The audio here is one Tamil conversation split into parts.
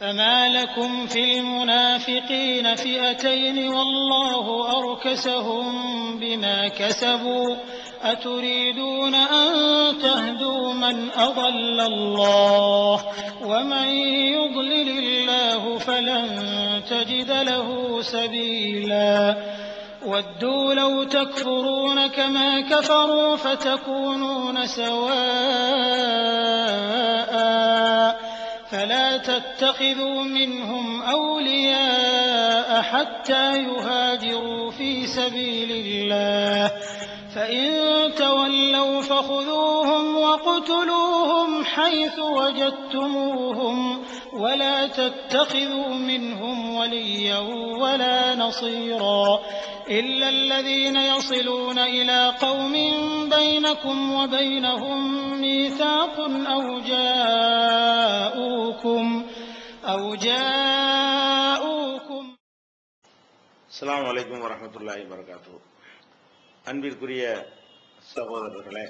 فما لكم في المنافقين فئتين والله أركسهم بما كسبوا أتريدون أن تهدوا من أضل الله ومن يضلل الله فلن تجد له سبيلا ودوا لو تكفرون كما كفروا فتكونون سواء فلا تتخذوا منهم أولياء حتى يهاجروا في سبيل الله. فإن تولوا فخذوهم واقتلوهم حيث وجدتموهم. ولا تتخذوا منهم وليا ولا نصيرا إلا الذين يصلون إلى قوم بينكم وبينهم ميثاق أو جاءوكم أو جاءوكم அஸ்ஸலாமு அலைக்கும் வரஹ்மத்துல்லாஹி வரகாத்து அன்பிற்குரிய சகோதரர்களே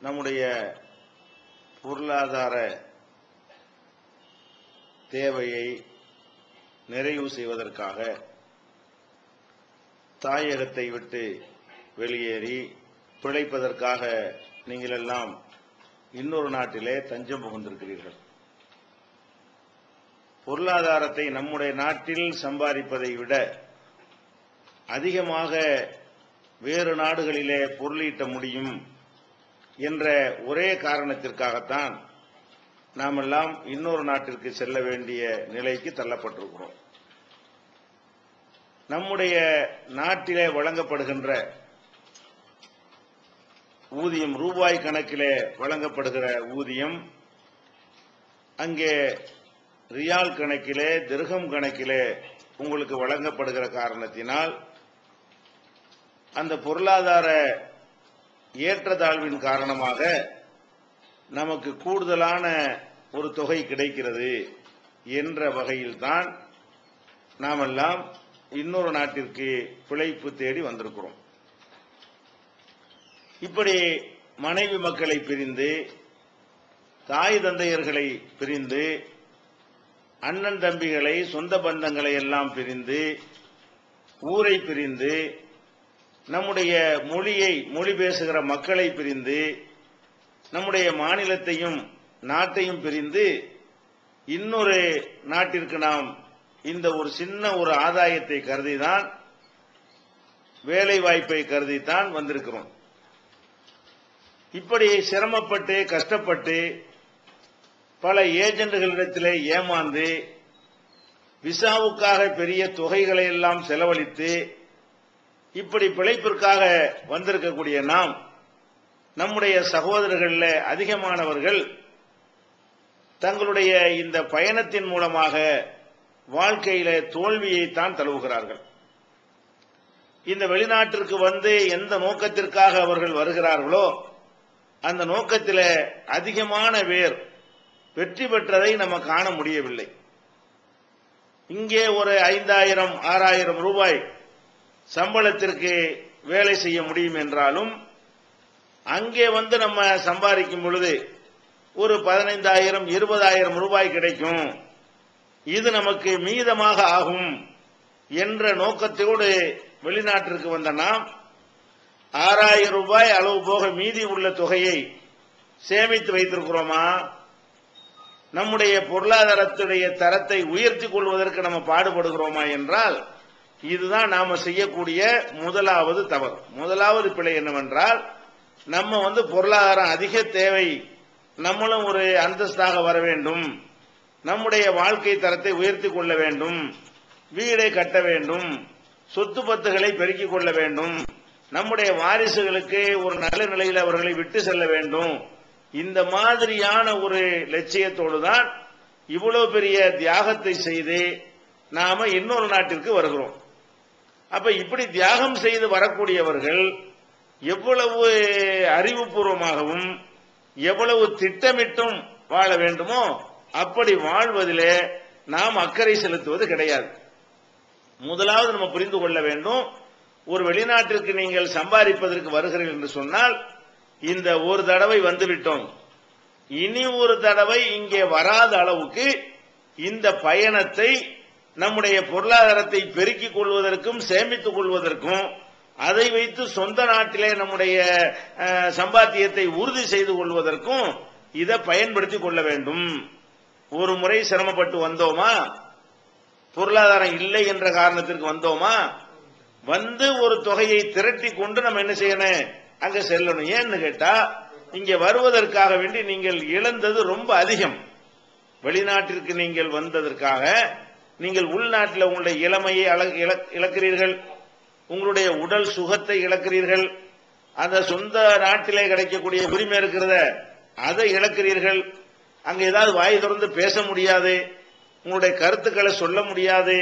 நம்முடைய பொருளாதார தேவையை நிறைவு செய்வதற்காக தாயகத்தை விட்டு வெளியேறி பிழைப்பதற்காக நீங்கள் எல்லாம் இன்னொரு நாட்டிலே தஞ்சம் புகுந்திருக்கிறீர்கள். பொருளாதாரத்தை நம்முடைய நாட்டில் சம்பாதிப்பதை விட அதிகமாக வேறு நாடுகளிலே பொருளீட்ட முடியும் என்ற ஒரே காரணத்திற்காகத்தான் நாமெல்லாம் இன்னொரு நாட்டிற்கு செல்ல வேண்டிய நிலைக்கு தள்ளப்பட்டிருக்கிறோம். நம்முடைய நாட்டிலே வழங்கப்படுகின்ற ஊதியம் ரூபாய் கணக்கிலே வழங்கப்படுகிற ஊதியம் அங்கே ரியால் கணக்கிலே திருகம் கணக்கிலே உங்களுக்கு வழங்கப்படுகிற காரணத்தினால் அந்த பொருளாதார ஏற்றத்தாழ்வின் காரணமாக நமக்கு கூடுதலான ஒரு தொகை கிடைக்கிறது என்ற வகையில்தான் நாமெல்லாம் இன்னொரு நாட்டிற்கு பிழைப்பு தேடி வந்திருக்கிறோம். இப்படி மனைவி மக்களை பிரிந்து தாய் தந்தையர்களை பிரிந்து அண்ணன் தம்பிகளை சொந்த பந்தங்களை எல்லாம் பிரிந்து ஊரை பிரிந்து நம்முடைய மொழியை மொழி பேசுகிற மக்களை பிரிந்து நம்முடைய மாநிலத்தையும் நாட்டையும் பிரிந்து இன்னொரு நாட்டிற்கு நாம் இந்த ஒரு சின்ன ஒரு ஆதாயத்தை கருதிதான் வேலை வாய்ப்பை கருதித்தான் வந்திருக்கிறோம். இப்படி சிரமப்பட்டு கஷ்டப்பட்டு பல ஏஜென்ட்களிடத்திலே ஏமாந்து விசாவுக்காக பெரிய தொகைகளை எல்லாம் செலவழித்து இப்படி பிழைப்பிற்காக வந்திருக்கக்கூடிய நாம் நம்முடைய சகோதரர்களில் அதிகமானவர்கள் தங்களுடைய இந்த பயணத்தின் மூலமாக வாழ்க்கையில தோல்வியைத்தான் தழுவுகிறார்கள். இந்த வெளிநாட்டிற்கு வந்து எந்த நோக்கத்திற்காக அவர்கள் வருகிறார்களோ அந்த நோக்கத்தில் அதிகமான பேர் வெற்றி பெற்றதை நம்ம காண முடியவில்லை. இங்கே ஒரு ஐந்தாயிரம் ஆறாயிரம் ரூபாய் சம்பளத்திற்கு வேலை செய்ய முடியும் என்றாலும் அங்கே வந்து நம்ம சம்பாதிக்கும் பொழுது ஒரு பதினைந்தாயிரம் இருபதாயிரம் ரூபாய் கிடைக்கும். இது நமக்கு மீதமாக ஆகும் என்ற நோக்கத்தோடு வெளிநாட்டிற்கு வந்த நாம் ஆறாயிரம் ரூபாய் அளவு போக மீதி உள்ள தொகையை சேமித்து வைத்திருக்கிறோமா? நம்முடைய பொருளாதாரத்துடைய தரத்தை உயர்த்தி கொள்வதற்கு நம்ம பாடுபடுகிறோமா என்றால் இதுதான் நாம செய்யக்கூடிய முதலாவது தவறு. முதலாவது பிழை என்னவென்றால் நம்ம வந்து பொருளாதாரம் அதிக தேவை. நம்மளும் ஒரு அந்தஸ்தாக வர வேண்டும். நம்முடைய வாழ்க்கை தரத்தை உயர்த்தி கொள்ள வேண்டும். வீடை கட்ட வேண்டும். சொத்து பத்துகளை பெருக்கிக் கொள்ள வேண்டும். நம்முடைய வாரிசுகளுக்கு ஒரு நல்ல நிலையில் அவர்களை விட்டு செல்ல வேண்டும். இந்த மாதிரியான ஒரு லட்சியத்தோடு தான் இவ்வளவு பெரிய தியாகத்தை செய்து நாம இன்னொரு நாட்டிற்கு வருகிறோம். அப்ப இப்படி தியாகம் செய்து வரக்கூடியவர்கள் எவ்வளவு அறிவுபூர்வமாகவும் எவ்வளவு திட்டமிட்டும் வாழ வேண்டுமோ அப்படி வாழ்வதிலே நாம் அக்கறை செலுத்துவது கிடையாது. முதலாவது நம்ம புரிந்து கொள்ள வேண்டும் ஒரு வெளிநாட்டிற்கு நீங்கள் சம்பாதிப்பதற்கு வருகிறீர்கள் என்று சொன்னால் இந்த ஒரு தடவை வந்துவிட்டோம். இனி ஒரு தடவை இங்கே வராத அளவுக்கு இந்த பயணத்தை நம்முடைய பொருளாதாரத்தை பெருக்கிக் கொள்வதற்கும் சேமித்துக் கொள்வதற்கும் அதை வைத்து சொந்த நாட்டிலே நம்முடைய சம்பாத்தியத்தை உறுதி செய்து கொள்வதற்கும் இதை பயன்படுத்திக் கொள்ள வேண்டும். ஒரு முறை சிரமப்பட்டு வந்தோமா? பொருளாதாரம் இல்லை என்ற காரணத்திற்கு வந்தோமா? வந்து ஒரு தொகையை திரட்டி கொண்டு நம்ம என்ன செய்யணும்? அங்க செல்லணும். ஏன்னு கேட்டா இங்க வருவதற்காக வேண்டி நீங்கள் இழந்தது ரொம்ப அதிகம். வெளிநாட்டிற்கு நீங்கள் வந்ததற்காக நீங்கள் உள்நாட்டில் உங்களுடைய இளமையை இழக்கிறீர்கள். உங்களுடைய உடல் சுகத்தை இழக்கிறீர்கள். அந்த சொந்த நாட்டிலே கிடைக்கக்கூடிய உரிமை இருக்கிறத அதை இழக்கிறீர்கள். அங்க ஏதாவது வாய் திறந்து பேச முடியாது. உங்களுடைய கருத்துக்களை சொல்ல முடியாது.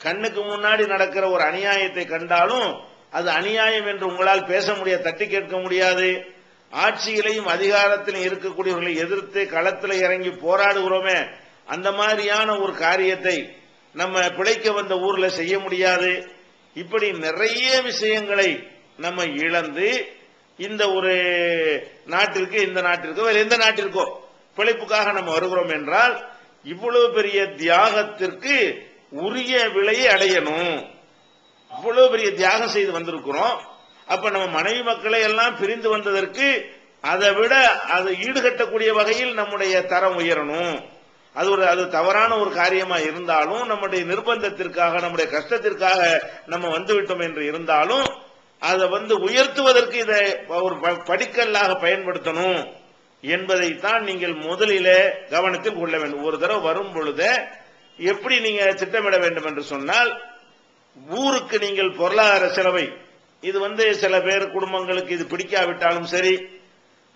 கண்ணுக்கு முன்னாடி நடக்கிற ஒரு அநியாயத்தை கண்டாலும் அது அநியாயம் என்று உங்களால் பேச முடியாது தட்டி கேட்க முடியாது. ஆட்சியிலையும் அதிகாரத்திலும் இருக்கக்கூடியவர்களை எதிர்த்து களத்தில் இறங்கி போராடுகிறோமே அந்த மாதிரியான ஒரு காரியத்தை நம்ம பிழைக்க வந்த ஊர்ல செய்ய முடியாது. இப்படி நிறைய விஷயங்களை நம்ம இழந்து இந்த ஒரு நாட்டிற்கு இந்த நாட்டிற்கோ வேற எந்த நாட்டிற்கோ பிழைப்புக்காக நம்ம வருகிறோம் என்றால் இவ்வளவு பெரிய தியாகத்திற்கு உரிய விலையை அடையணும். இவ்வளவு பெரிய தியாகம் செய்து வந்திருக்கிறோம். அப்ப நம்ம மனைவி மக்களை எல்லாம் பிரிந்து வந்ததற்கு அதை விட அது ஈடுகட்டக்கூடிய வகையில் நம்முடைய தரம் உயரணும். அது ஒரு அது தவறான ஒரு காரியமா இருந்தாலும் நம்முடைய நிர்பந்தத்திற்காக நம்முடைய கஷ்டத்திற்காக நம்ம வந்துவிட்டோம் என்று இருந்தாலும் அதை வந்து உயர்த்துவதற்கு இதை ஒரு ப- படிக்கல்லாக பயன்படுத்தணும் என்பதைத்தான் நீங்கள் முதலிலே கவனத்தில் கொள்ள வேண்டும். ஒரு தடவை வரும் பொழுது எப்படி நீங்க திட்டமிட வேண்டும் என்று சொன்னால் ஊருக்கு நீங்கள் பொருளாதார செலவை இது வந்து சில பேர் குடும்பங்களுக்கு இது பிடிக்காவிட்டாலும் சரி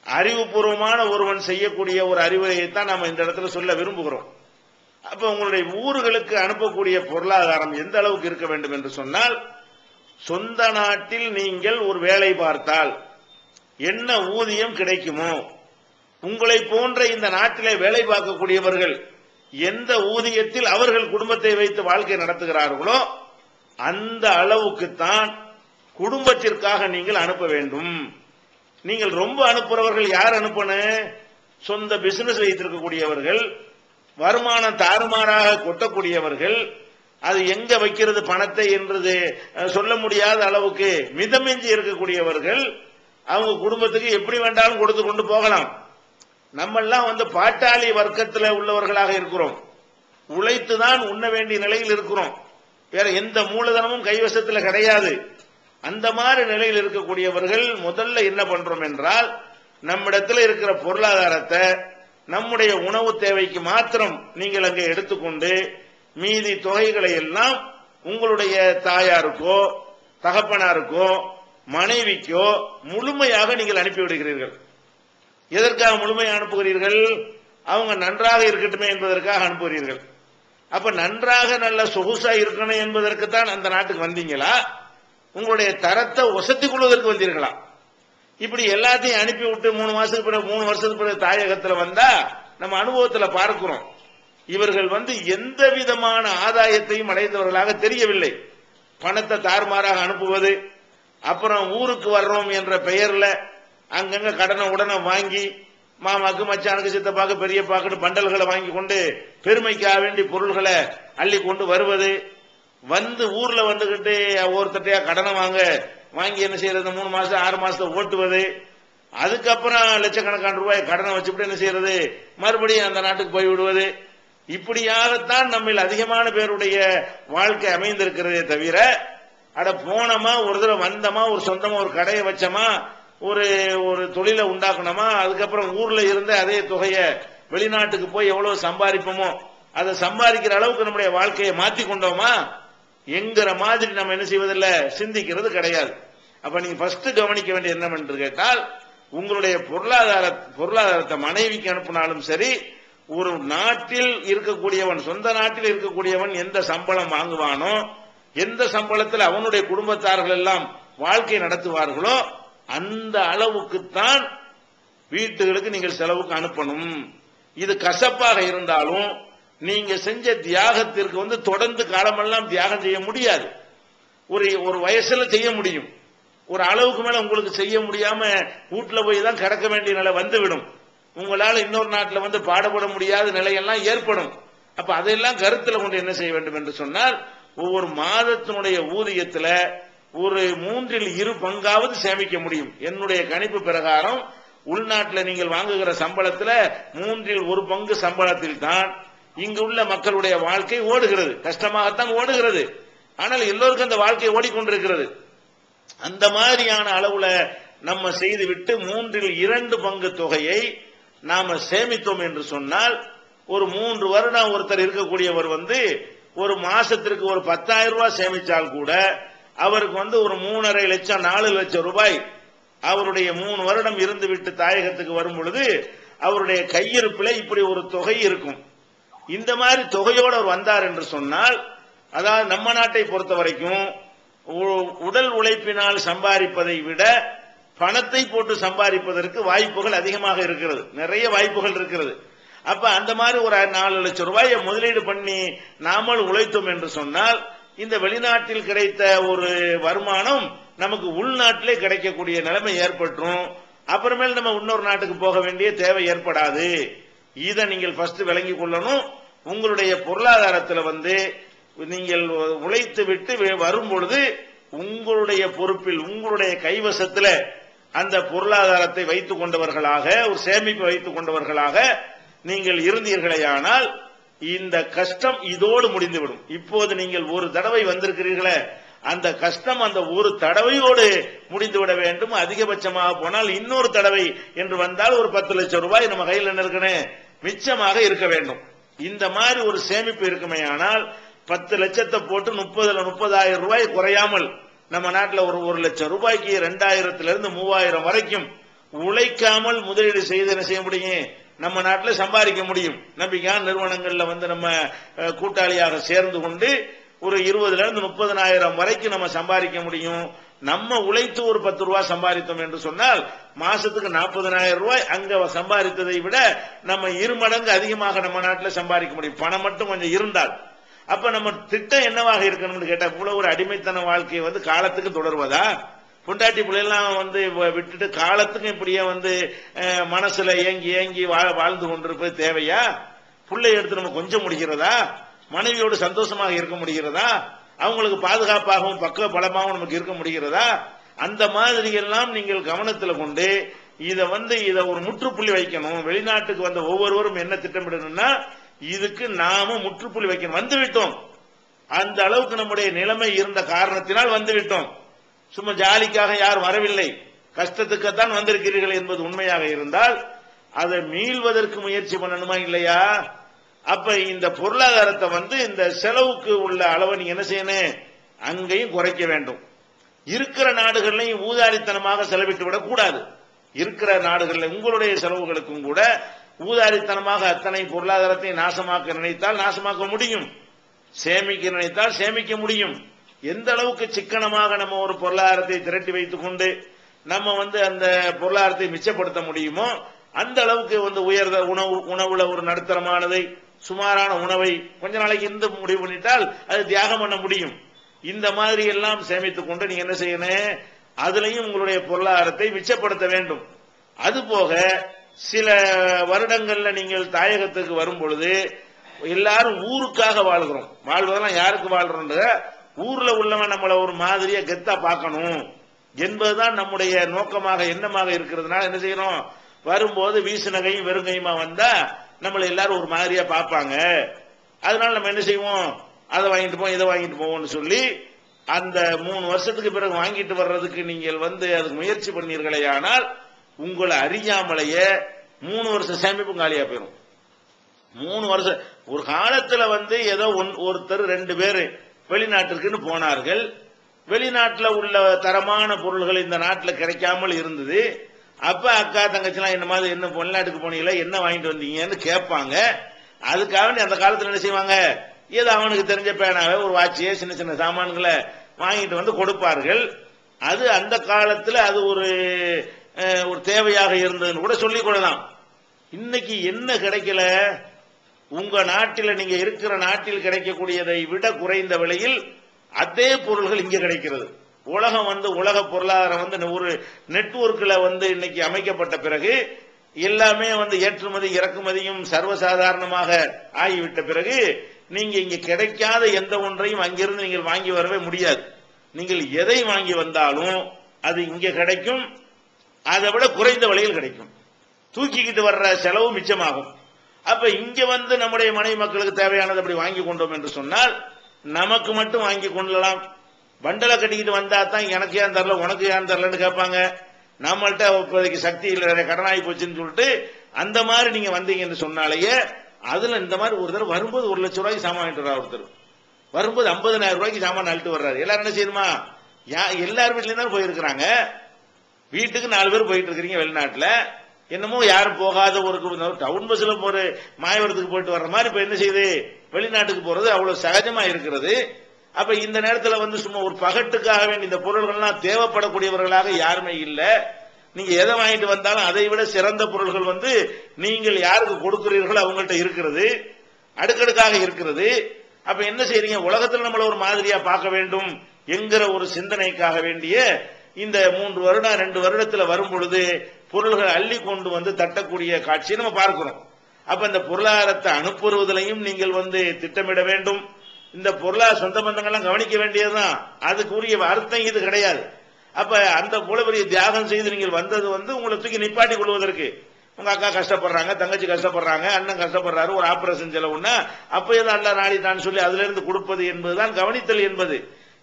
அறிவுபூர்வமான ஒருவன் செய்யக்கூடிய ஒரு அறிவுரையைத்தான் நம்ம இந்த இடத்துல சொல்ல விரும்புகிறோம். அப்ப உங்களுடைய ஊர்களுக்கு அனுப்பக்கூடிய பொருளாதாரம் எந்த அளவுக்கு இருக்க வேண்டும் என்று சொன்னால் சொந்த நாட்டில் நீங்கள் ஒரு வேலை பார்த்தால் என்ன ஊதியம் கிடைக்குமோ உங்களை போன்ற இந்த நாட்டிலே வேலை பார்க்கக்கூடியவர்கள் எந்த ஊதியத்தில் அவர்கள் குடும்பத்தை வைத்து வாழ்க்கை நடத்துகிறார்களோ அந்த அளவுக்குத்தான் குடும்பத்திற்காக நீங்கள் அனுப்ப வேண்டும். நீங்கள் ரொம்ப அனுப்புறவர்கள் யார் அனுப்பணும் சொந்த பிசினஸ் வைத்திருக்கக்கூடியவர்கள் வருமானம் தாறுமாறாக கொட்டக்கூடியவர்கள் அது எங்க வைக்கிறது பணத்தை என்றது சொல்ல முடியாத அளவுக்கு மிதமிஞ்சி இருக்கக்கூடியவர்கள் அவங்க குடும்பத்துக்கு எப்படி வேண்டாலும் கொடுத்து கொண்டு போகலாம். நம்மெல்லாம் வந்து பாட்டாளி வர்க்கத்தில் உள்ளவர்களாக இருக்கிறோம். உழைத்து தான் உண்ண வேண்டிய நிலையில் இருக்கிறோம். வேற எந்த மூலதனமும் கைவசத்தில் கிடையாது. அந்த மாதிரி நிலையில் இருக்கக்கூடியவர்கள் முதல்ல என்ன பண்றோம் என்றால் நம்மிடத்தில் இருக்கிற பொருளாதாரத்தை நம்முடைய உணவு தேவைக்கு மாத்திரம் நீங்கள் அங்கே எடுத்துக்கொண்டு மீதி தொகைகளை எல்லாம் உங்களுடைய தாயாருக்கோ தகப்பனாருக்கோ மனைவிக்கோ முழுமையாக நீங்கள் அனுப்பிவிடுகிறீர்கள். எதற்காக முழுமையாக அனுப்புகிறீர்கள்? அவங்க நன்றாக இருக்கட்டுமே என்பதற்காக அனுப்புகிறீர்கள். அப்ப நன்றாக நல்ல சொகுசா இருக்கணும் என்பதற்கு தான் அந்த நாட்டுக்கு வந்தீங்களா? உங்களுடைய தரத்தை ஒசத்திக் கொள்வதற்கு வந்தீர்களா இப்படி எல்லாத்தையும் அனுப்பி விட்டு மூணு மாசத்துக்கு பிறகு மூணு வருஷத்துக்கு பிறகு தாயகத்துல வந்தா நம்ம அனுபவத்துல பார்க்கிறோம். இவர்கள் வந்து எந்த விதமான ஆதாயத்தையும் அடைந்தவர்களாக தெரியவில்லை. பணத்தை தாறுமாறாக அனுப்புவது அப்புறம் ஊருக்கு வர்றோம் என்ற பெயர்ல அங்கங்க கடனை உடனே வாங்கி மாமாக்கு மச்சானுக்கு சித்தப்பாக்கு பெரியப்பாக்குன்னு பண்டல்களை வாங்கி கொண்டு பெருமைக்காக வேண்டி பொருள்களை அள்ளி கொண்டு வருவது வந்து ஊர்ல வந்துகிட்டு ஒருத்தட்டையா கடனை வாங்க வாங்கி என்ன செய்யறது? மூணு மாசம் ஆறு மாசத்தை ஓட்டுவது. அதுக்கப்புறம் லட்சக்கணக்கான ரூபாய் கடனை வச்சுட்டு என்ன செய்யறது? மறுபடியும் அந்த நாட்டுக்கு போய் விடுவது. இப்படியாகத்தான் நம்மில் அதிகமான பேருடைய வாழ்க்கை அமைந்திருக்கிறதே தவிர அட போனோமா ஒரு தடவை வந்தோமா ஒரு சொந்தமா ஒரு கடையை வச்சோமா ஒரு ஒரு தொழிலை உண்டாக்கணுமா அதுக்கப்புறம் ஊர்ல இருந்த அதே தொகையை வெளிநாட்டுக்கு போய் எவ்வளவு சம்பாதிப்போமோ அதை சம்பாதிக்கிற அளவுக்கு நம்முடைய வாழ்க்கையை மாத்தி கொண்டோமா என்கிற மாதிரி நம்ம என்ன செய்வதில்லை? சிந்திக்கிறது கிடையாது. அப்ப நீங்க ஃபர்ஸ்ட் கவனிக்க வேண்டிய என்னவென்று கேட்டால் உங்களுடைய பொருளாதார பொருளாதாரத்தை மனைவிக்கு அனுப்பினாலும் சரி ஒரு நாட்டில் இருக்கக்கூடியவன் சொந்த நாட்டில் இருக்கக்கூடியவன் எந்த சம்பளம் வாங்குவானோ எந்த சம்பளத்தில் அவனுடைய குடும்பத்தார்கள் எல்லாம் வாழ்க்கை நடத்துவார்களோ அந்த அளவுக்குத்தான் வீட்டுகளுக்கு நீங்கள் செலவுக்கு அனுப்பணும். இது கசப்பாக இருந்தாலும் நீங்க செஞ்ச தியாகத்திற்கு வந்து தொடர்ந்து காலமெல்லாம் தியாகம் செய்ய முடியாது. ஒரு ஒரு வயசுல செய்ய முடியும். ஒரு அளவுக்கு மேல உங்களுக்கு செய்ய முடியாம வீட்டுல போய் தான் கிடக்க வேண்டிய நிலை வந்துவிடும். உங்களால் இன்னொரு நாட்டில் வந்து பாடுபட முடியாத நிலையெல்லாம் ஏற்படும். அப்ப அதையெல்லாம் கருத்தில் கொண்டு என்ன செய்ய வேண்டும் என்று சொன்னால் ஒவ்வொரு மாதத்தினுடைய ஊதியத்துல ஒரு மூன்றில் இரு பங்காவது சேமிக்க முடியும். என்னுடைய கணிப்பு பிரகாரம் உள்நாட்டில் நீங்கள் வாங்குகிற சம்பளத்துல மூன்றில் ஒரு பங்கு சம்பளத்தில் தான் இங்கு உள்ள மக்களுடைய வாழ்க்கை ஓடுகிறது. கஷ்டமாகத்தான் ஓடுகிறது. ஆனால் எல்லோருக்கும் அந்த வாழ்க்கை ஓடிக்கொண்டிருக்கிறது. அந்த மாதிரியான அளவுல நம்ம செய்துவிட்டு மூன்றில் இரண்டு பங்கு தொகையை நாம சேமித்தோம் என்று சொன்னால் ஒரு மூன்று வருடம் ஒருத்தர் இருக்கக்கூடியவர் வந்து ஒரு மாசத்திற்கு ஒரு பத்தாயிரம் ரூபாய் சேமிச்சால் கூட அவருக்கு வந்து ஒரு மூணரை லட்சம் நாலு லட்சம் ரூபாய் அவருடைய மூணு வருடம் இருந்து விட்டு தாயகத்துக்கு வரும் பொழுது அவருடைய கையிருப்பில் இப்படி ஒரு தொகை இருக்கும். இந்த மாதிரி தொகையோடு அவர் வந்தார் என்று சொன்னால் அதாவது நம்ம நாட்டை பொறுத்த வரைக்கும் உடல் உழைப்பினால் சம்பாதிப்பதை விட பணத்தை போட்டு சம்பாதிப்பதற்கு வாய்ப்புகள் அதிகமாக இருக்கிறது. நிறைய வாய்ப்புகள் இருக்கிறது. அப்ப அந்த மாதிரி ஒரு நாலு லட்சம் ரூபாயை முதலீடு பண்ணி நாமல் உழைத்தோம் என்று சொன்னால் இந்த வெளிநாட்டில் கிடைத்த ஒரு வருமானம் நமக்கு உள்நாட்டிலே கிடைக்கக்கூடிய நிலைமை ஏற்பட்டுரும் அப்புறமேல் நம்ம இன்னொரு நாட்டுக்கு போக வேண்டிய தேவை ஏற்படாது. இதை நீங்கள் ஃபர்ஸ்ட் விளங்கி கொள்ளணும். உங்களுடைய பொருளாதாரத்தில் வந்து நீங்கள் உழைத்து விட்டு வரும் பொழுது உங்களுடைய பொறுப்பில் உங்களுடைய கைவசத்தில் அந்த பொருளாதாரத்தை வைத்துக் கொண்டவர்களாக ஒரு சேமிப்பு வைத்துக் கொண்டவர்களாக நீங்கள் இருந்தீர்களேயானால் இந்த கஷ்டம் இதோடு முடிந்துவிடும். இப்போது நீங்கள் ஒரு தடவை வந்திருக்கிறீர்களே அந்த கஷ்டம் அந்த ஒரு தடவையோடு முடிந்துவிட வேண்டும். அதிகபட்சமாக போனால் இன்னொரு தடவை என்று வந்தால் ஒரு பத்து லட்சம் ரூபாய் நம்ம கையில் என்ன இருக்கணும் மிச்சமாக இருக்க வேண்டும். இந்த மாதிரி ஒரு சேமிப்பு இருக்குமையானால் பத்து லட்சத்தை போட்டு முப்பதுல முப்பதாயிரம் ரூபாய் குறையாமல் நம்ம நாட்டில் ஒரு ஒரு லட்சம் ரூபாய்க்கு ரெண்டாயிரத்திலிருந்து மூவாயிரம் வரைக்கும் உழைக்காமல் முதலீடு செய்து என்ன செய்ய முடியும்? நம்ம நாட்டில் சம்பாதிக்க முடியும். நம்பிக்கையான நிறுவனங்களில் வந்து நம்ம கூட்டாளியாக சேர்ந்து கொண்டு ஒரு இருபதுல இருந்து முப்பதனாயிரம் வரைக்கும் நம்ம சம்பாதிக்க முடியும். நம்ம உழைத்து ஒரு பத்து ரூபாய் சம்பாதித்தோம் என்று சொன்னால் மாசத்துக்கு நாற்பதனாயிரம் ரூபாய் அங்க சம்பாதித்ததை விட நம்ம இரு மடங்கு அதிகமாக நம்ம நாட்டில் சம்பாதிக்க முடியும். பணம் மட்டும் கொஞ்சம் இருந்தால். அப்ப நம்ம திட்டம் என்னவாக இருக்கணும்னு கேட்டா இவ்வளவு ஒரு அடிமைத்தன வாழ்க்கையை வந்து காலத்துக்கு தொடர்வதா? பொண்டாட்டி பிள்ளைலாம் வந்து வ- விட்டுட்டு காலத்துக்கு இப்படியே வந்து மனசுல ஏங்கி ஏங்கி வாழ் வாழ்ந்து கொண்டிருப்பது தேவையா? பிள்ளை எடுத்து நம்ம கொஞ்சம் முடிகிறதா மனைவியோடு சந்தோஷமாக இருக்க முடிகிறதா? அவங்களுக்கு பாதுகாப்பாகவும் பக்க பலமாகவும் நமக்கு இருக்க முடிகிறதா? அந்த மாதிரி எல்லாம் நீங்கள் கவனத்தில் கொண்டு இதை வந்து இதை ஒரு முற்றுப்புள்ளி வைக்கணும். வெளிநாட்டுக்கு வந்த ஒவ்வொருவரும் என்ன திட்டமிடணும்னா இதுக்கு நாம முற்றுப்புள்ளி வைக்கணும். வந்துவிட்டோம் அந்த அளவுக்கு நம்முடைய நிலைமை இருந்த காரணத்தினால் வந்துவிட்டோம் சும்மா ஜாலிக்காக யார் வரவில்லை. கஷ்டத்துக்குத்தான் வந்திருக்கிறீர்கள் என்பது உண்மையாக இருந்தால் அதை மீள்வதற்கு முயற்சி பண்ணணுமா இல்லையா? அப்ப இந்த பொருளாதாரத்தை வந்து இந்த செலவுக்கு உள்ள அளவை நீங்க என்ன செய்யணும் அங்கேயும் குறைக்க வேண்டும். இருக்கிற நாடுகள்லையும் ஊதாரித்தனமாக செலவிட்டு விடக்கூடாது. இருக்கிற நாடுகளில் உங்களுடைய செலவுகளுக்கும் கூட ஊதாரித்தனமாக அத்தனை பொருளாதாரத்தை நாசமாக்க நினைத்தால் நாசமாக்க முடியும். சேமிக்க நினைத்தால் சேமிக்க முடியும். எந்த அளவுக்கு சிக்கனமாக நம்ம ஒரு பொருளாதாரத்தை திரட்டி வைத்துக் கொண்டு நம்ம வந்து அந்த பொருளாதாரத்தை மிச்சப்படுத்த முடியுமோ அந்த அளவுக்கு வந்து உயர்ந்த உணவு உணவுல ஒரு நடுத்தரமானதை சுமாரான உணவை கொஞ்ச நாளைக்கு இருந்து முடிவு பண்ணிட்டால் அது தியாகம் பண்ண முடியும். இந்த மாதிரி எல்லாம் சேமித்துக் கொண்டு நீங்க என்ன செய்யணும் அதுலயும் உங்களுடைய பொருளாதாரத்தை மிச்சப்படுத்த வேண்டும். அதுபோக சில வருடங்கள்ல நீங்கள் தாயகத்துக்கு வரும் பொழுது எல்லாரும் ஊருக்காக வாழ்கிறோம். வாழ்வதெல்லாம் யாருக்கு வாழ்றோன்ற ஊர்ல உள்ளவன் நம்மள ஒரு மாதிரியா கெத்தா பார்க்கணும். என்பதுதான் நம்முடைய நோக்கமாக எண்ணமாக இருக்கிறதுனால என்ன செய்யறோம்? வரும்போது வீசுநகையும் வெறுங்கையுமா வந்தா நம்மளை எல்லாரும் ஒரு மாதிரியா பார்ப்பாங்க. அதனால நம்ம என்ன செய்வோம்? அதை வாங்கிட்டு போவோம் இதை வாங்கிட்டு போவோம்னு சொல்லி அந்த மூணு வருஷத்துக்கு பிறகு வாங்கிட்டு வர்றதுக்கு நீங்கள் வந்து அதுக்கு முயற்சி பண்ணீர்களே ஆனால் உங்களை அறியாமலேயே மூணு வருஷம் சேமிப்பும் காலியா போயிடும் மூணு வருஷம் ஒரு காலத்துல வந்து ஏதோ ஒன்- ஒருத்தர் ரெண்டு பேர் வெளிநாட்டிற்குன்னு போனார்கள். வெளிநாட்டில் உள்ள தரமான பொருள்கள் இந்த நாட்டில் கிடைக்காமல் இருந்தது. அப்ப அக்கா தங்கச்சிலாம் என்ன மாதிரி என்ன வெளிநாட்டுக்கு போனீங்களா என்ன வாங்கிட்டு வந்தீங்கன்னு கேட்பாங்க. அதுக்காக அந்த காலத்துல என்ன செய்வாங்க? ஏதோ அவனுக்கு தெரிஞ்ச பேனாவே ஒரு வாட்சியே சின்ன சின்ன சாமான்களை வாங்கிட்டு வந்து கொடுப்பார்கள். அது அந்த காலத்துல அது ஒரு ஒரு தேவையாக இருந்ததுன்னு கூட சொல்லிக் கொள்ளலாம். இன்னைக்கு என்ன கிடைக்கல? உங்க நாட்டில் நீங்க இருக்கிற நாட்டில் கிடைக்கக்கூடியதை விட குறைந்த விலையில் அதே பொருள்கள் இங்கே கிடைக்கிறது. உலகம் வந்து உலக பொருளாதாரம் வந்து ஒரு நெட்வொர்க்கில் வந்து இன்னைக்கு அமைக்கப்பட்ட பிறகு எல்லாமே வந்து ஏற்றுமதி இறக்குமதியும் சர்வசாதாரணமாக ஆகிவிட்ட பிறகு நீங்க இங்க கிடைக்காத எந்த ஒன்றையும் அங்கிருந்து நீங்கள் வாங்கி வரவே முடியாது. நீங்கள் எதை வாங்கி வந்தாலும் அது இங்க கிடைக்கும் அதை விட குறைந்த விலையில் கிடைக்கும். தூக்கிக்கிட்டு வர்ற செலவு மிச்சமாகும். அப்ப இங்க வந்து நம்முடைய மனைவி மக்களுக்கு தேவையானது அப்படி வாங்கி கொண்டோம் என்று சொன்னால் நமக்கு மட்டும் வாங்கி கொள்ளலாம். பண்டலை கட்டிக்கிட்டு வந்தா தான் எனக்கு ஏன் தரல உனக்கு ஏன் தரலன்னு கேட்பாங்க. நம்மள்ட்ட இப்போதைக்கு சக்தி இல்லை நிறைய கடனாகி போச்சுன்னு சொல்லிட்டு அந்த மாதிரி நீங்க வந்தீங்கன்னு சொன்னாலேயே அதுல இந்த மாதிரி ஒரு தடவை வரும்போது ஒரு லட்சம் ரூபாய்க்கு சாமான் வாங்கிட்டு வர்றாரு ஒருத்தர். வரும்போது ஐம்பதனாயிரம் ரூபாய்க்கு சாமான் அழுட்டு வர்றாரு. எல்லாரும் என்ன செய்யணுமா? யா- எல்லார் வீட்லயும் தான் போயிருக்கிறாங்க. வீட்டுக்கு நாலு பேர் போயிட்டு இருக்கிறீங்க வெளிநாட்டுல. என்னமோ யாரும் போகாத ஒரு டவுன் பஸ்ல போற மாயவரத்துக்கு போயிட்டு வர்ற மாதிரி இப்ப என்ன செய்யுது? வெளிநாட்டுக்கு போறது அவ்வளவு சகஜமா இருக்கிறது. அப்ப இந்த நேரத்துல வந்து சும்மா ஒரு பகட்டுக்காக வேண்டிய இந்த பொருள்கள்லாம் தேவைப்படக்கூடியவர்களாக யாருமே இல்லை. நீங்க எதை வாங்கிட்டு வந்தாலும் அதை விட சிறந்த பொருள்கள் வந்து நீங்கள் யாருக்கு கொடுக்கிறீர்களோ அவங்கள்ட்ட இருக்கிறது. அடுக்கடுக்காக இருக்கிறது. அப்ப என்ன செய்றீங்க? உலகத்தில் நம்மள ஒரு மாதிரியா பார்க்க வேண்டும் என்கிற ஒரு சிந்தனைக்காக வேண்டிய இந்த மூன்று வருடம் ரெண்டு வருடத்துல வரும் பொழுது பொருள்கள் அள்ளி கொண்டு வந்து தட்டக்கூடிய காட்சியை நம்ம பார்க்கிறோம். அப்ப இந்த பொருளாதாரத்தை அனுப்புவதிலையும் நீங்கள் வந்து திட்டமிட வேண்டும். இந்த பொருளா சொந்த பந்தங்கள்லாம் கவனிக்க வேண்டியதுதான். அதுக்குரிய அர்த்தம் இது கிடையாது. அப்ப அந்த போல பெரிய தியாகம் செய்து நீங்கள் வந்தது வந்து உங்களை தூக்கி நிப்பாட்டி கொள்வதற்கு. உங்க அக்கா கஷ்டப்படுறாங்க தங்கச்சி கஷ்டப்படுறாங்க அண்ணன் கஷ்டப்படுறாரு ஒரு ஆபரேஷன் செலவுன்னா அப்ப ஏதோ அல்ல நாடிட்டான்னு சொல்லி அதுல இருந்து கொடுப்பது என்பதுதான் கவனித்தல் என்பது.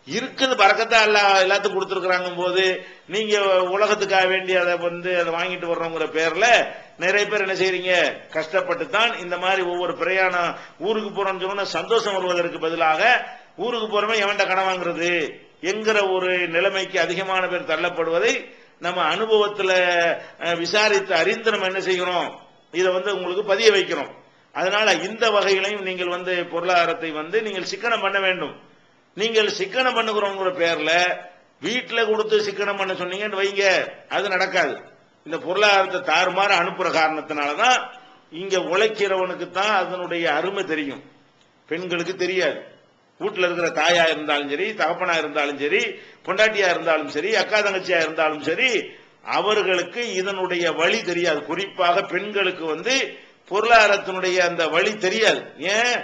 இருக்குன்னு பறக்கத்தா எல்லா எல்லாத்துக்கும் கொடுத்துருக்குறாங்க போது நீங்க உலகத்துக்காக வேண்டி அதை வந்து அதை வாங்கிட்டு வர்றோங்கிற பேர்ல நிறைய பேர் என்ன செய்யறீங்க கஷ்டப்பட்டு தான் இந்த மாதிரி ஒவ்வொரு பிரயாணம் ஊருக்கு போறோம்னு சொன்னா சந்தோஷம் வருவதற்கு பதிலாக ஊருக்கு போறோமே எவன்ட கடன் வாங்குறது? என்கிற ஒரு நிலைமைக்கு அதிகமான பேர் தள்ளப்படுவதை நம்ம அனுபவத்துல விசாரித்து அறிந்து நம்ம என்ன செய்கிறோம்? இதை வந்து உங்களுக்கு பதிய வைக்கிறோம். அதனால இந்த வகையிலையும் நீங்கள் வந்து பொருளாதாரத்தை வந்து நீங்கள் சிக்கனம் பண்ண வேண்டும். நீங்கள் சிக்கனம் பண்ணுகிறோங்கிற பேர்ல வீட்டுல கொடுத்து சிக்கனம் பண்ண சொன்னீங்கன்னு வைங்க. அது நடக்காது. இந்த பொருளாதாரத்தை தாறுமாறு அனுப்புற காரணத்தினாலதான் இங்க உழைக்கிறவனுக்கு தான் அதனுடைய அருமை தெரியும். பெண்களுக்கு தெரியாது. வீட்டில் இருக்கிற தாயா இருந்தாலும் சரி தகப்பனா இருந்தாலும் சரி பொண்டாட்டியா இருந்தாலும் சரி அக்கா தங்கச்சியா இருந்தாலும் சரி அவர்களுக்கு இதனுடைய வழி தெரியாது. குறிப்பாக பெண்களுக்கு வந்து பொருளாதாரத்தினுடைய அந்த வழி தெரியாது. ஏன்?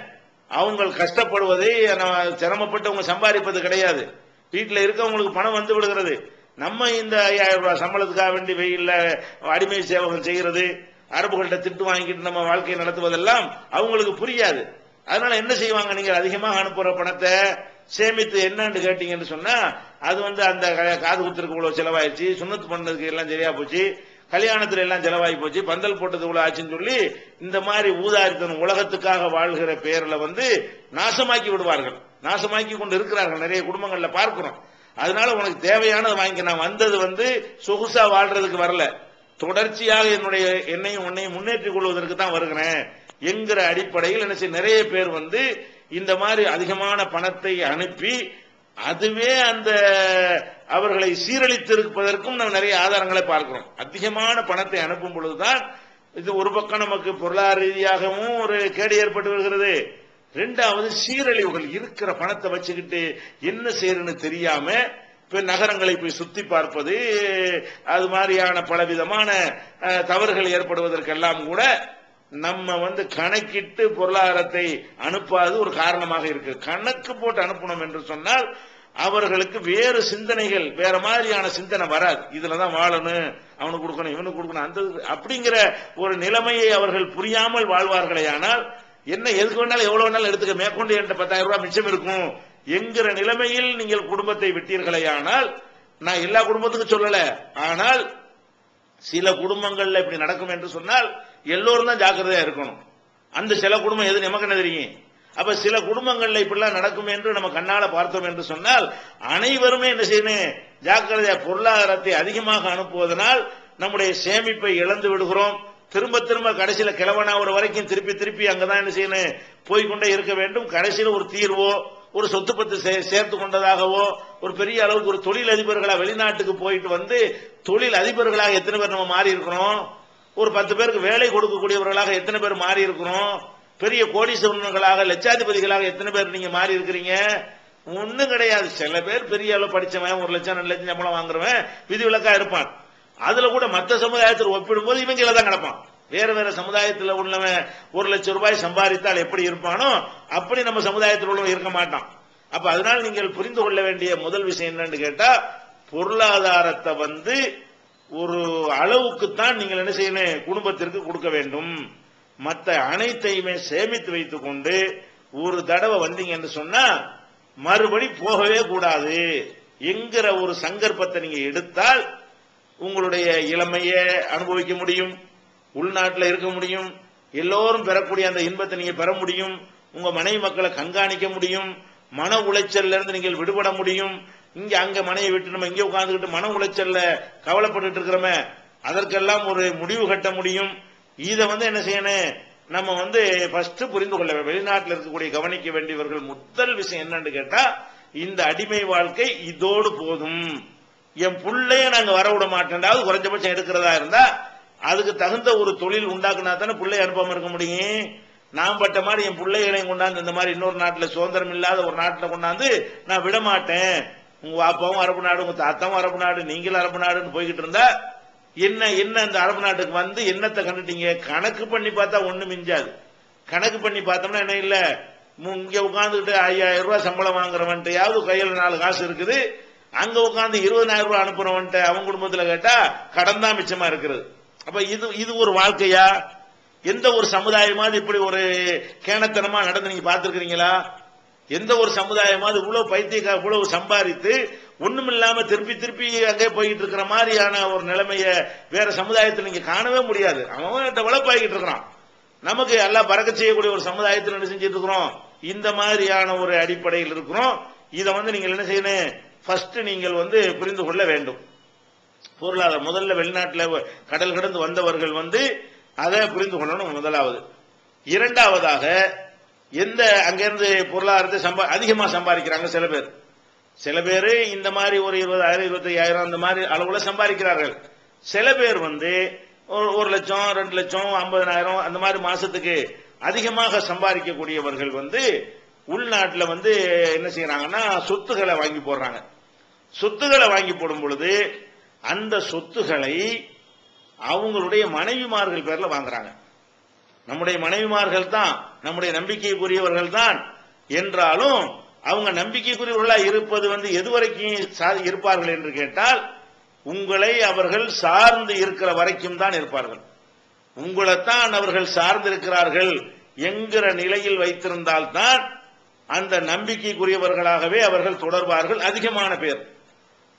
அவங்க கஷ்டப்படுவதை நம்ம சிரமப்பட்டு அவங்க சம்பாதிப்பது கிடையாது. வீட்டில் இருக்கவங்களுக்கு பணம் வந்து விடுகிறது. நம்ம இந்த ஐயாயிரம் ரூபாய் சம்பளத்துக்காக வேண்டி வெயில்ல அடிமை சேவகம் செய்கிறது அரபுகள்கிட்ட திட்டு வாங்கிட்டு நம்ம வாழ்க்கையை நடத்துவதெல்லாம் அவங்களுக்கு புரியாது. அதனால என்ன செய்வாங்க நீங்க? அதிகமாக அனுப்புற பணத்தை சேமித்து என்னன்னு கேட்டீங்கன்னு சொன்னா அது வந்து அந்த காது குத்துருக்கு இவ்வளவு செலவாயிடுச்சு சுண்ணத்து பண்ணதுக்கு எல்லாம் சரியா போச்சு கல்யாணத்துல எல்லாம் செலவாகி போச்சு. பந்தல் போட்டது இவ்வளவு ஆச்சுன்னு சொல்லி இந்த மாதிரி ஊதாரித்தனம் உலகத்துக்காக வாழ்கிற பெயர்ல வந்து நாசமாக்கி விடுவார்கள். நாசமாக்கி கொண்டு இருக்கிறார்கள். நிறைய குடும்பங்கள்ல பார்க்கிறோம். அதனால உனக்கு தேவையானதை வாங்கி நான் வந்தது வந்து சொகுசா வாழ்றதுக்கு வரல. தொடர்ச்சியாக என்னுடைய என்னையும் உன்னையும் முன்னேற்றிக் கொள்வதற்கு தான் வருகிறேன் என்கிற அடிப்படையில் என்ன செய்ய நிறைய பேர் வந்து இந்த மாதிரி அதிகமான பணத்தை அனுப்பி அதுவே அந்த அவர்களை சீரழித்திருப்பதற்கும் நம்ம நிறைய ஆதாரங்களை பார்க்கிறோம். அதிகமான பணத்தை அனுப்பும் பொழுதுதான் இது ஒரு பக்கம் நமக்கு பொருளாதார ரீதியாகவும் ஒரு கேடு ஏற்பட்டு வருகிறது. ரெண்டாவது சீரழிவுகள் இருக்கிற பணத்தை வச்சுக்கிட்டு என்ன செய்யறன்னு தெரியாம இப்ப நகரங்களை போய் சுத்தி பார்ப்பது அது மாதிரியான பலவிதமான தவறுகள் ஏற்படுவதற்கெல்லாம் கூட நம்ம வந்து கணக்கிட்டு பொருளாதாரத்தை அனுப்பாது ஒரு காரணமாக இருக்கு. கணக்கு போட்டு அனுப்பணும் என்று சொன்னால் அவர்களுக்கு வேறு சிந்தனைகள் வேற மாதிரியான சிந்தனை வராது. இதுலதான் வாழணும் அவனுக்கு கொடுக்கணும் இவனுக்கு கொடுக்கணும் அந்த அப்படிங்கிற ஒரு நிலைமையை அவர்கள் புரியாமல் வாழ்வார்களே ஆனால் என்ன எதுக்கு வேணாலும் எவ்வளவு வேணாலும் எடுத்துக்க மேற்கொண்டு என்கிட்ட பத்தாயிரம் ரூபாய் மிச்சம் இருக்கும் என்கிற நிலைமையில் நீங்கள் குடும்பத்தை விட்டீர்களே ஆனால் நான் எல்லா குடும்பத்துக்கும் சொல்லல. ஆனால் சில குடும்பங்கள்ல இப்படி நடக்கும் என்று சொன்னால் எல்லோரும் தான் ஜாக்கிரதையா இருக்கணும். அந்த சில குடும்பம் எது? நமக்கு என்ன தெரியும்? அப்ப சில குடும்பங்கள்ல இப்படிலாம் நடக்கும் என்று நம்ம கண்ணால பார்த்தோம் என்று சொன்னால் அனைவருமே என்ன செய்யணும்? ஜாக்கிரதையா பொருளாதாரத்தை அதிகமாக அனுப்புவதனால் நம்முடைய சேமிப்பை இழந்து விடுகிறோம். திரும்ப திரும்ப கடைசியில ஒரு வரைக்கும் திருப்பி திருப்பி அங்கதான் என்ன செய்யணும்? போய்க்கொண்டே இருக்க வேண்டும். கடைசியில ஒரு தீர்வோ ஒரு சொத்து பத்து சே- சேர்த்து கொண்டதாகவோ ஒரு பெரிய அளவுக்கு ஒரு தொழில் அதிபர்களா வெளிநாட்டுக்கு போயிட்டு வந்து தொழில் அதிபர்களாக எத்தனை பேர் நம்ம மாறி இருக்கிறோம் ஒரு பத்து பேருக்கு வேலை கொடுக்கக்கூடியவர்களாக எத்தனை பேர் மாறி இருக்கிறோம்? பெரிய கோடீஸ்வரர்களாக லட்சாதிபதிகளாக எத்தனை பேர் நீங்க மாறி இருக்கிறீங்க? ஒன்றும் கிடையாது. சில பேர் பெரிய அளவு படிச்சவன் ஒரு லட்சம் ரெண்டு லட்சம் சம்பளம் வாங்குறவன் விதிவிலக்கா இருப்பான். அதுல கூட மற்ற சமுதாயத்தில் ஒப்பிடும்போது இவன் கீழே தான் கிடப்பான். வேற வேற சமுதாயத்தில் உள்ளவன் ஒரு லட்சம் ரூபாய் சம்பாதித்தால் எப்படி இருப்பானோ அப்படி நம்ம சமுதாயத்தில் உள்ளவன் இருக்க மாட்டான். அப்ப அதனால் நீங்கள் புரிந்து கொள்ள வேண்டிய முதல் விஷயம் என்னன்னு கேட்டா பொருளாதாரத்தை வந்து ஒரு அளவுக்கு தான் நீங்கள் என்ன செய்யணும்? குடும்பத்திற்கு கொடுக்க வேண்டும். மற்ற அனைத்தையுமே சேமித்து வைத்துக் கொண்டு ஒரு தடவை வந்தீங்கன்னு சொன்னா மறுபடி போகவே கூடாது. என்கிற ஒரு சங்கற்பத்தை நீங்க எடுத்தால் உங்களுடைய இளமையை அனுபவிக்க முடியும் உள்நாட்டில் இருக்க முடியும் எல்லோரும் பெறக்கூடிய அந்த இன்பத்தை நீங்க பெற முடியும் உங்க மனைவி மக்களை கண்காணிக்க முடியும் மன உளைச்சல்ல இருந்து நீங்கள் விடுபட முடியும் இங்க அங்க மனையை விட்டு நம்ம இங்க உட்கார்ந்துக்கிட்டு மன உளைச்சல்ல கவலைப்பட்டு இருக்கிறோமே அதற்கெல்லாம் ஒரு முடிவு கட்ட முடியும். இதை வந்து என்ன செய்யணும்? நம்ம வந்து ஃபர்ஸ்ட் புரிந்து கொள்ள வெளிநாட்டில் இருக்கக்கூடிய கவனிக்க வேண்டியவர்கள் முதல் விஷயம் என்னன்னு கேட்டா இந்த அடிமை வாழ்க்கை இதோடு போதும். என் பிள்ளைய நாங்க வர விட மாட்டேன்டாவது குறைஞ்சபட்சம் எடுக்கிறதா இருந்தா அதுக்கு தகுந்த ஒரு தொழில் உண்டாக்குனா தானே பிள்ளை அனுப்பாம இருக்க முடியும். நான் பட்ட மாதிரி என் பிள்ளைகளையும் கொண்டாந்து இந்த மாதிரி இன்னொரு நாட்டுல சுதந்திரம் இல்லாத ஒரு நாட்டுல கொண்டாந்து நான் விட மாட்டேன் உங்க அப்பாவும் அரபு நாடு உங்க தாத்தாவும் அரபு நாடு நீங்களும் அரபு நாடுன்னு போய்கிட்டு இருந்தா என்ன என்ன இந்த அரபு நாட்டுக்கு வந்து என்னத்தை கண்டுட்டீங்க? கணக்கு பண்ணி பார்த்தா ஒண்ணு மிஞ்சாது. கணக்கு பண்ணி பார்த்தோம்னா என்ன இல்ல? இங்க உட்காந்துக்கிட்டு ஐயாயிரம் ரூபாய் சம்பளம் வாங்குறவன்ட்டையாவது கையில நாலு காசு இருக்குது. அங்க உட்காந்து இருபதாயிரம் ரூபாய் அனுப்புறவன்ட்டு அவங்க குடும்பத்துல கேட்டா கடன் தான் மிச்சமா இருக்கிறது அப்ப இது இது ஒரு வாழ்க்கையா? எந்த ஒரு சமுதாயமாவது இப்படி ஒரு கேணத்தனமா நடந்து நீங்க பாத்துருக்கீங்களா எந்த ஒரு சமுதாயமாவது இவ்வளவு பைத்தியக்கா இவ்வளவு சம்பாதித்து ஒண்ணுமில்லாம திருப்பி திருப்பி அங்கே போய்கிட்டு இருக்கிற மாதிரியான ஒரு நிலைமைய வேற சமுதாயத்தில் நீங்க காணவே முடியாது. அவன் டெவலப் ஆகிட்டு இருக்கிறான். நமக்கு எல்லாம் பறக்க செய்யக்கூடிய ஒரு சமுதாயத்தில் என்ன செஞ்சுட்டு இருக்கிறோம்? இந்த மாதிரியான ஒரு அடிப்படையில் இருக்கிறோம். இதை வந்து நீங்கள் என்ன செய்யணும்? ஃபர்ஸ்ட் நீங்கள் வந்து புரிந்து கொள்ள வேண்டும். பொருளாதாரம் முதல்ல வெளிநாட்டில் கடல் கடந்து வந்தவர்கள் வந்து அதை புரிந்து கொள்ளணும் முதலாவது. இரண்டாவதாக எந்த அங்கிருந்து பொருளாதாரத்தை சம்பா அதிகமாக சம்பாதிக்கிறாங்க சில பேர். சில பேர் இந்த மாதிரி ஒரு இருபதாயிரம் இருபத்தையாயிரம் அந்த மாதிரி அளவில் சம்பாதிக்கிறார்கள். சில பேர் வந்து ஒரு ஒரு லட்சம் ரெண்டு லட்சம் ஐம்பதனாயிரம் அந்த மாதிரி மாசத்துக்கு அதிகமாக சம்பாதிக்கக்கூடியவர்கள் வந்து உள்நாட்டில் வந்து என்ன செய்யறாங்கன்னா சொத்துக்களை வாங்கி போடுறாங்க. சொத்துக்களை வாங்கி போடும் பொழுது அந்த சொத்துக்களை அவங்களுடைய மனைவிமார்கள் பேர்ல வாங்குறாங்க. நம்முடைய மனைவிமார்கள் தான் நம்முடைய நம்பிக்கைக்குரியவர்கள் தான் என்றாலும் அவங்க நம்பிக்கைக்குரியவர்களா இருப்பது வந்து எதுவரைக்கும் இருப்பார்கள் என்று கேட்டால் உங்களை அவர்கள் சார்ந்து இருக்கிற வரைக்கும் தான் இருப்பார்கள். உங்களைத்தான் அவர்கள் சார்ந்து இருக்கிறார்கள் என்கிற நிலையில் வைத்திருந்தால்தான் அந்த நம்பிக்கைக்குரியவர்களாகவே அவர்கள் தொடர்வார்கள் அதிகமான பேர்.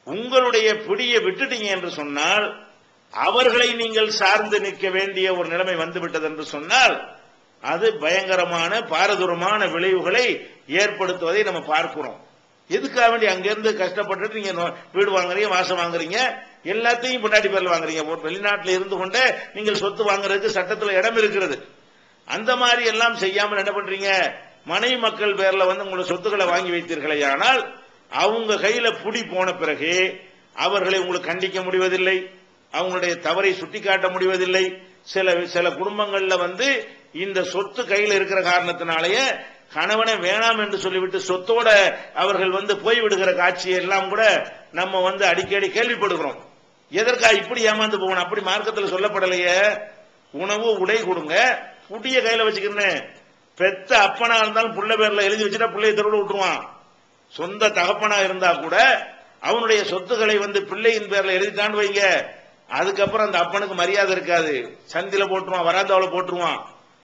உங்களுடைய பிடியை விட்டுட்டீங்க என்று சொன்னால் அவர்களை நீங்கள் சார்ந்து நிற்க வேண்டிய ஒரு நிலைமை வந்துவிட்டது என்று சொன்னால் அது பயங்கரமான பாரதூரமான விளைவுகளை ஏற்படுத்துவதை நம்ம பார்க்கிறோம். எதுக்காக வேண்டி அங்கிருந்து கஷ்டப்பட்டுட்டு நீங்க நோ- வீடு வாங்குறீங்க வாசம் வாங்குறீங்க எல்லாத்தையும் பின்னாடி பேர்ல வாங்குறீங்க. ஒரு வெளிநாட்டில் இருந்து கொண்டே நீங்கள் சொத்து வாங்குறதுக்கு சட்டத்தில் இடம் இருக்கிறது. அந்த மாதிரி எல்லாம் செய்யாமல் என்ன பண்றீங்க? மனைவி மக்கள் பேர்ல வந்து உங்களோட சொத்துக்களை வாங்கி வைத்தீர்களே ஆனால் அவங்க கையில புடி போன பிறகு அவர்களை உங்களுக்கு கண்டிக்க முடிவதில்லை. அவங்களுடைய தவறை சுட்டிக்காட்ட முடிவதில்லை. சில சில குடும்பங்கள்ல வந்து இந்த சொத்து கையில் இருக்கிற காரணத்தினாலேயே கணவனை வேணாம் என்று சொல்லிவிட்டு சொத்தோட அவர்கள் வந்து போய்விடுகிற காட்சி எல்லாம் கூட நம்ம வந்து அடிக்கடி கேள்விப்படுகிறோம். எதற்கா இப்படி ஏமாந்து போகணும்? அப்படி மார்க்கத்தில் சொல்லப்படலையே. உணவு உடை கொடுங்க. புடிய கையில வச்சுக்கிறேன் பெத்த அப்பனா இருந்தாலும் புள்ள பேர்ல எழுதி வச்சுட்டா பிள்ளைய தெருவில் விட்டுருவான். சொந்த தகப்பனா இருந்தா கூட அவனுடைய சொத்துக்களை வந்து பிள்ளையின் பேர்ல எழுதிட்டான்னு வைங்க. அதுக்கப்புறம் அந்த அப்பனுக்கு மரியாதை இருக்காது. சந்தில போட்டுருவான் வராதாவில் போட்டுருவான்.